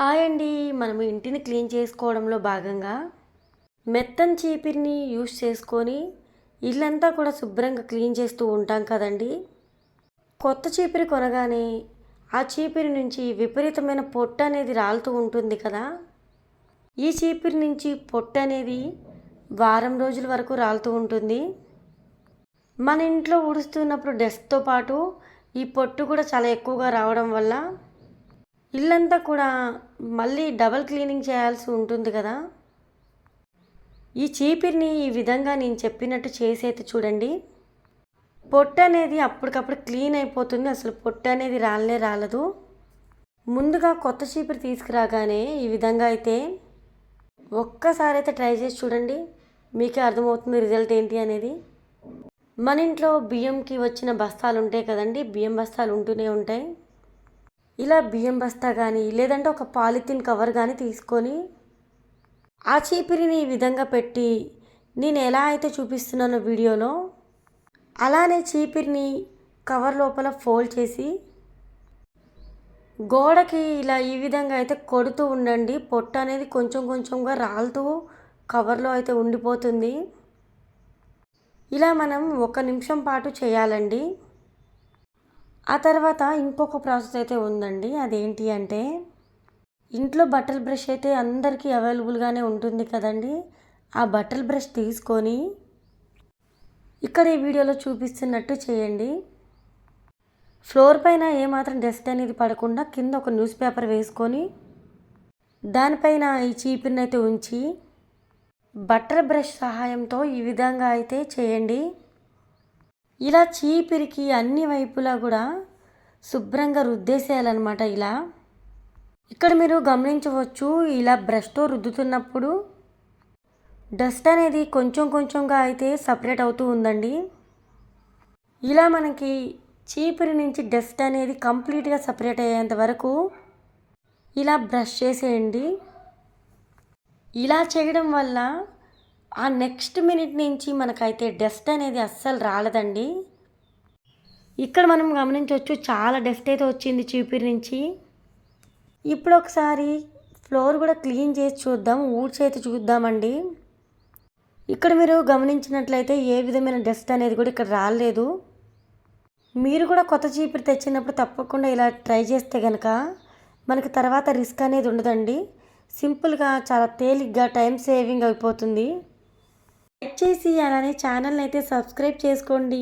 Hi అండి. మనము ఇంటిని క్లీన్ చేసుకోవడంలో భాగంగా మెత్తని చీపిరిని యూస్ చేసుకొని ఇల్లంతా కూడా శుభ్రంగా క్లీన్ చేస్తూ ఉంటాం కదండి. కొత్త చీపిరి కొనగానే ఆ చీపిరి నుంచి విపరీతమైన పొట్టు అనేది రాలుతూ ఉంటుంది కదా. ఈ చీపిరి నుంచి పొట్టు అనేది వారం రోజుల వరకు రాలుతూ ఉంటుంది. మన ఇంట్లో ఉడుస్తున్నప్పుడు డస్ట్తో పాటు ఈ పొట్టు కూడా చాలా ఎక్కువగా రావడం వల్ల ఇల్లంతా కూడా మళ్ళీ డబల్ క్లీనింగ్ చేయాల్సి ఉంటుంది కదా? ఈ చీపిరిని ఈ విధంగా నేను చెప్పినట్టు చేసేది చూడండి. పొట్టు అనేది అప్పటికప్పుడు క్లీన్ అయిపోతుంది. అసలు పొట్టు అనేది రాలనే రాలదు. ముందుగా కొత్త చీపిరి తీసుకురాగానే ఈ విధంగా అయితే ఒక్కసారి అయితే ట్రై చేసి చూడండి. మీకే అర్థమవుతుంది రిజల్ట్ ఏంటి అనేది. మన ఇంట్లో బియ్యంకి వచ్చిన బస్తాలు ఉంటాయి కదండి. బియ్యం బస్తాలు ఉంటూనే ఉంటాయి. ఇలా బియ్యం బస్తా కానీ లేదంటే ఒక పాలిథిన్ కవర్ కానీ తీసుకొని ఆ చీపిరిని ఈ విధంగా పెట్టి నేను ఎలా అయితే చూపిస్తున్నానో వీడియోలో అలానే చీపిరిని కవర్ లోపల ఫోల్డ్ చేసి గోడకి ఇలా ఈ విధంగా అయితే కొడుతూ ఉండండి. పొట్టు అనేది కొంచెం కొంచెంగా రాలుతూ కవర్లో అయితే ఉండిపోతుంది. ఇలా మనం ఒక నిమిషం పాటు చేయాలండి. ఆ తర్వాత ఇంకొక ప్రాసెస్ అయితే ఉందండి. అదేంటి అంటే ఇంట్లో బట్టల బ్రష్ అయితే అందరికీ అవైలబుల్గానే ఉంటుంది కదండి. ఆ బట్టల బ్రష్ తీసుకొని ఇక్కడ ఈ వీడియోలో చూపిస్తున్నట్టు చేయండి. ఫ్లోర్ పైన ఏమాత్రం డస్ట్ అనేది పడకుండా కింద ఒక న్యూస్ పేపర్ వేసుకొని దానిపైన ఈ చీపిరిని అయితే ఉంచి బట్టర్ బ్రష్ సహాయంతో ఈ విధంగా అయితే చేయండి. ఇలా చీపిరికి అన్ని వైపులా కూడా శుభ్రంగా రుద్దేసేయాలన్నమాట ఇలా. ఇక్కడ మీరు గమనించవచ్చు ఇలా బ్రష్తో రుద్దుతున్నప్పుడు డస్ట్ అనేది కొంచెం కొంచెంగా అయితే సపరేట్ అవుతూ ఉందండి. ఇలా మనకి చీపిరి నుంచి డస్ట్ అనేది కంప్లీట్గా సపరేట్ అయ్యేంత వరకు ఇలా బ్రష్ చేసేయండి. ఇలా చేయడం వల్ల ఆ నెక్స్ట్ మినిట్ నుంచి మనకైతే డస్ట్ అనేది అస్సలు రాలేదండి. ఇక్కడ మనం గమనించవచ్చు చాలా డస్ట్ అయితే వచ్చింది చీపిరి నుంచి. ఇప్పుడు ఒకసారి ఫ్లోర్ కూడా క్లీన్ చేసి చూద్దాం ఊడ్చేతి చూద్దామండి. ఇక్కడ మీరు గమనించినట్లయితే ఏ విధమైన డస్ట్ అనేది కూడా ఇక్కడ రాలేదు. మీరు కూడా కొత్త చీపిరి తెచ్చినప్పుడు తప్పకుండా ఇలా ట్రై చేస్తే కనుక మనకి తర్వాత రిస్క్ అనేది ఉండదండి. సింపుల్గా చాలా తేలిగ్గా టైం సేవింగ్ అయిపోతుంది. లైక్ చేసి అలానే ఛానల్ని అయితే సబ్స్క్రైబ్ చేసుకోండి.